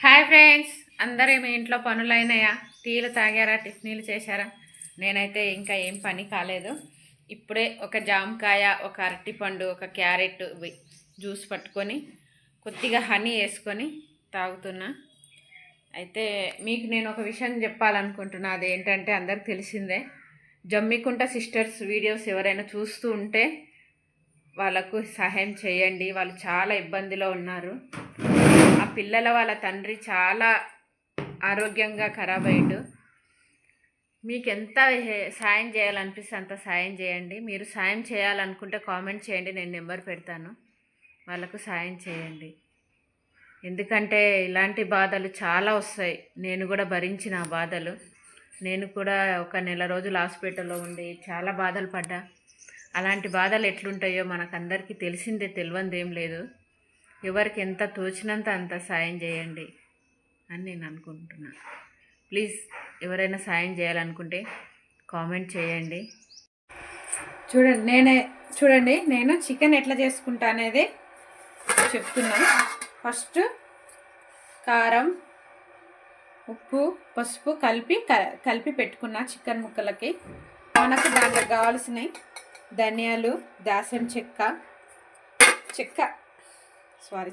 Hi friends అందరూ మీ ఇంట్లో పనులైనాయా? టీలు తాగారా? టిఫిన్లు చేశారా? నేనైతే ఇంకా ఏం పని కాలేదు. ఇప్పుడే ఒక జామకాయ ఒక అరటిపండు ఒక క్యారెట్ జ్యూస్ పట్టుకొని కొద్దిగా హనీ వేసుకొని తాగుతున్నా. అయితే మీకు నేను ఒక విషయం చెప్పాలనుకుంటున్నా. అది ఏంటంటే అందరికి తెలిసిందే జమ్మికుంట సిస్టర్స్ వీడియోస్ ఎవరైనా చూస్తూ ఉంటే వాళ్ళకు సహాయం చేయండి. వాళ్ళు చాలా ఇబ్బందిలో ఉన్నారు. పిల్లల వాళ్ళ తండ్రి చాలా ఆరోగ్యంగా ఖరాబ్ అయ్యాడు. మీకు ఎంత హే- సాయం చేయాలనిపిస్తే అంత సాయం చేయండి. మీరు సాయం చేయాలనుకుంటే కామెంట్ చేయండి. నేను నెంబర్ పెడతాను. వాళ్ళకు సాయం చేయండి. ఎందుకంటే ఇలాంటి బాధలు చాలా వస్తాయి. నేను కూడా భరించిన బాధలు. నేను కూడా ఒక నెల రోజులు హాస్పిటల్లో ఉండి చాలా బాధలు పడ్డా. అలాంటి బాధలు ఎట్లుంటాయో మనకందరికీ తెలిసిందే తెలియందేం లేదు. ఎవరికి ఎంత తోచినంత అంత సాయం చేయండి అని నేను అనుకుంటున్నా. ప్లీజ్ ఎవరైనా సాయం చేయాలనుకుంటే కామెంట్ చేయండి. చూడండి నేనే చూడండి నేను చికెన్ ఎట్లా చేసుకుంటా అనేది చెప్తున్నాను ఫస్ట్ కారం ఉప్పు పసుపు కలిపి క- కలిపి పెట్టుకున్న చికెన్ ముక్కలకి. మనకు దాంట్లో కావాల్సినవి ధనియాలు దాసం చెక్క చెక్క సారీ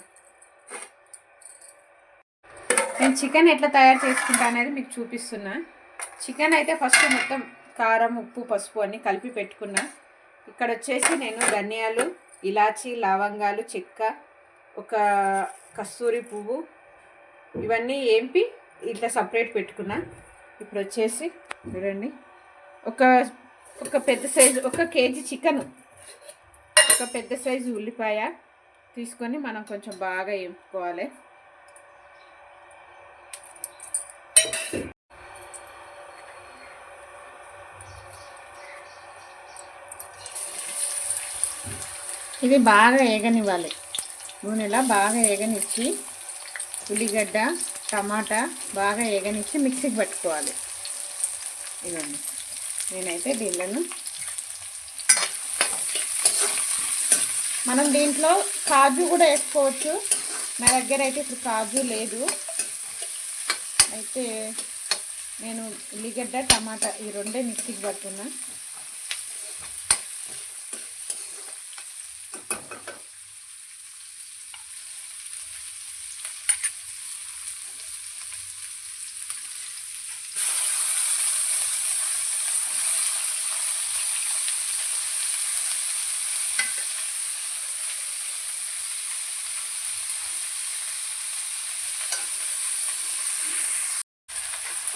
నేను చికెన్ ఎట్లా తయారు చేసుకుంటా అనేది మీకు చూపిస్తున్నా. చికెన్ అయితే ఫస్ట్ మొత్తం కారం ఉప్పు పసుపు అన్ని కలిపి పెట్టుకున్నా. ఇక్కడ వచ్చేసి నేను ధనియాలు ఇలాచి లవంగాలు చెక్క ఒక కస్తూరి పువ్వు ఇవన్నీ ఏంపి ఇట్లా సపరేట్ పెట్టుకున్నా. ఇప్పుడు వచ్చేసి చూడండి. ఒక ఒక పెద్ద సైజు ఒక కేజీ చికెన్ ఒక పెద్ద సైజు ఉల్లిపాయ. తీసుకొని మనం కొంచెం బాగా ఎంపుకోవాలి ఇది బాగా ఏగనివ్వాలి. నూనెలా బాగా ఏగనిచ్చి ఉల్లిగడ్డ టమాటా బాగా ఏగనిచ్చి మిక్సీకి పట్టుకోవాలి. ఇవన్నీ నేనైతే దీళ్ళను మనం దీంట్లో కాజు కూడా వేసుకోవచ్చు. నా దగ్గర అయితే ఇప్పుడు కాజు లేదు. అయితే నేను ఉల్లిగడ్డ టమాటా ఈ రెండే మిక్సీకి పడుతున్నా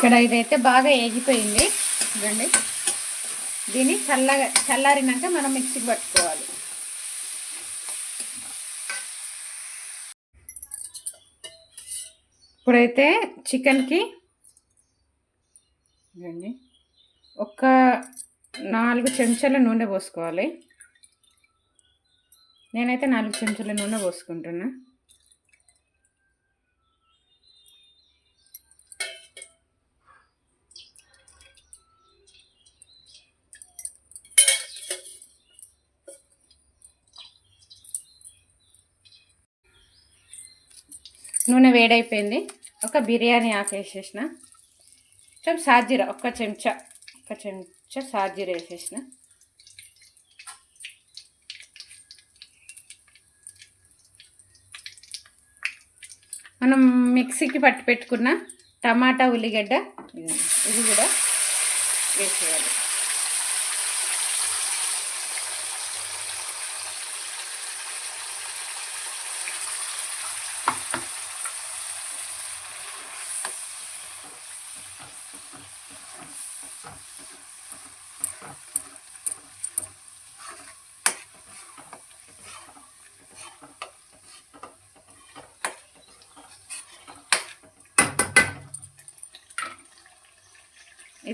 ఇక్కడ ఇదైతే బాగా ఏగిపోయింది. చూడండి దీన్ని చల్లగా చల్లారినాక మనం మిక్సీకి పట్టుకోవాలి. ఇప్పుడైతే చికెన్కి చూడండి ఒక నాలుగు చెంచాల నూనె పోసుకోవాలి. నేనైతే నాలుగు చెంచాల నూనె పోసుకుంటున్నా. నూనె వేడైపోయింది. ఒక బిర్యానీ ఆకు వేసేసిన కొంచెం సాజీర ఒక చెంచా ఒక చెంచా సాజీర వేసేసిన. మనం మిక్సీకి పట్టి పెట్టుకున్న టమాటా ఉల్లిగడ్డ ఇది కూడా వేసేయాలి.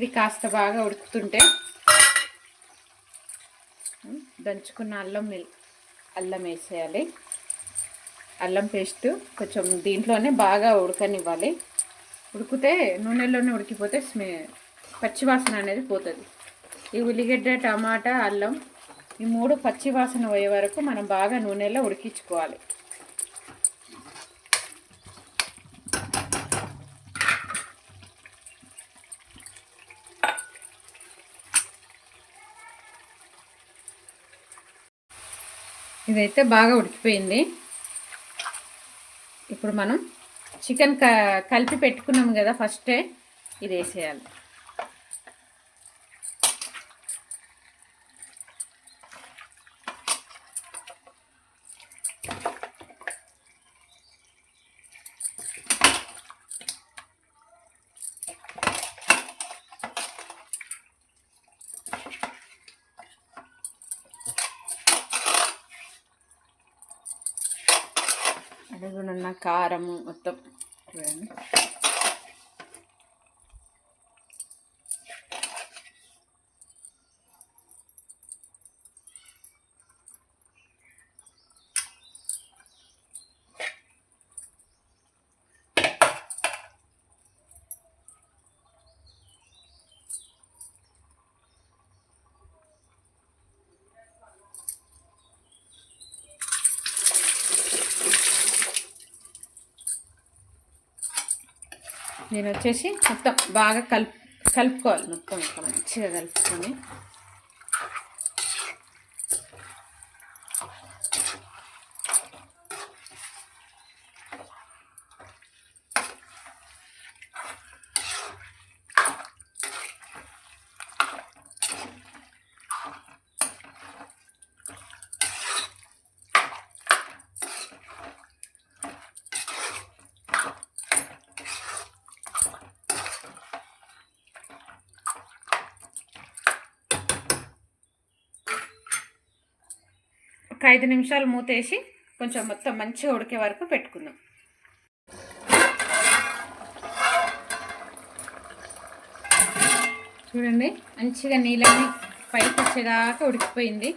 ఇది కాస్త బాగా ఉడుకుతుంటే దంచుకున్న అల్లం మిల్ అల్లం వేసేయాలి. అల్లం పేస్ట్ కొంచెం దీంట్లోనే బాగా ఉడకనివ్వాలి. ఉడికితే నూనెలోనే ఉడికిపోతే స్మే పచ్చివాసన అనేది పోతుంది. ఈ ఉల్లిగడ్డ టమాటా అల్లం ఈ మూడు పచ్చివాసన పోయే వరకు మనం బాగా నూనెలో ఉడికించుకోవాలి. ఇదైతే బాగా ఉడికిపోయింది. ఇప్పుడు మనం చికెన్ క కలిపి పెట్టుకున్నాం కదా ఫస్టే ఇది వేసేయాలి కారము మొత్తం. చూడండి. నేను వచ్చేసి మొత్తం బాగా కలుపు కలుపుకోవాలి మొత్తం ఇట్లా మంచిగా కలుపుకొని. ఐదు నిమిషాలు మూతేసి కొంచెం మొత్తం మంచిగా ఉడికే వరకు పెట్టుకుందాం. చూడండి మంచిగా నీళ్ళని పైకి వచ్చేదాకా ఉడికిపోయింది.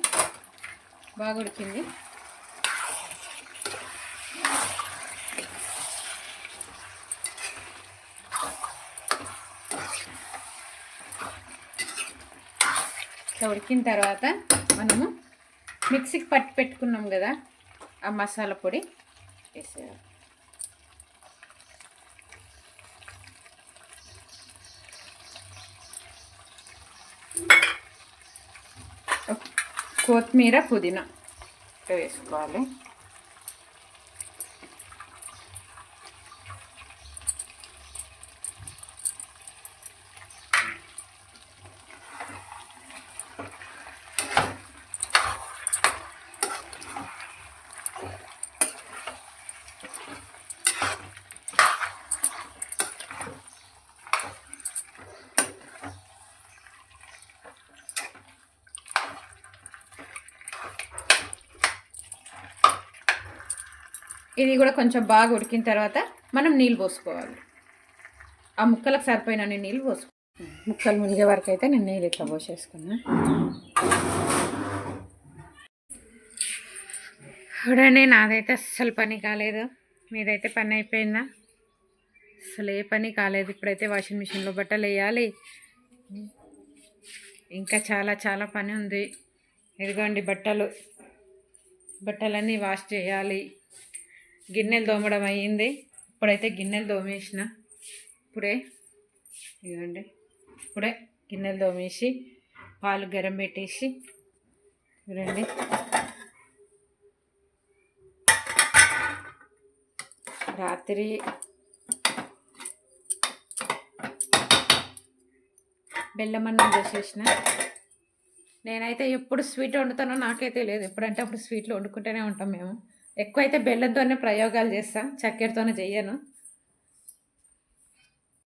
బాగా ఉడికింది. ఇట్లా ఉడికిన తర్వాత మనము మిక్సీకి పట్టి పెట్టుకున్నాం కదా ఆ మసాలా పొడి. వేసేయాలి. కొత్తిమీర పుదీనా. వేసుకోవాలి. ఇది కూడా కొంచెం బాగా ఉడికిన తర్వాత మనం నీళ్ళు పోసుకోవాలి. ఆ ముక్కలకు సరిపోయినన్ని నీళ్ళు పోసుకో ముక్కలు మునిగే వరకు అయితే నేను నీళ్ళు ఇట్లా పోసేసుకున్నా. చూడండి నాదైతే అస్సలు పని కాలేదు. మీదైతే పని అయిపోయిందా? అసలు ఏ పని కాలేదు. ఇప్పుడైతే వాషింగ్ మిషన్లో బట్టలు వేయాలి. ఇంకా చాలా చాలా పని ఉంది. ఇదిగోండి బట్టలు. బట్టలన్నీ వాష్ చేయాలి. గిన్నెలు తోమడం అయ్యింది. ఇప్పుడైతే గిన్నెలు తోమేసిన. ఇప్పుడే ఇదిగోండి. ఇప్పుడే గిన్నెలు తోమేసి పాలు గరం పెట్టేసి చూడండి రాత్రి బెల్లం అన్నం చేసేసిన. నేనైతే ఎప్పుడు స్వీట్ వండుతానో నాకే తెలియదు. ఎప్పుడంటే అప్పుడు స్వీట్లు వండుకుంటూనే ఉంటాం మేము. ఎక్కువైతే బెల్లంతోనే ప్రయోగాలు చేస్తాను చక్కెరతోనే చెయ్యను.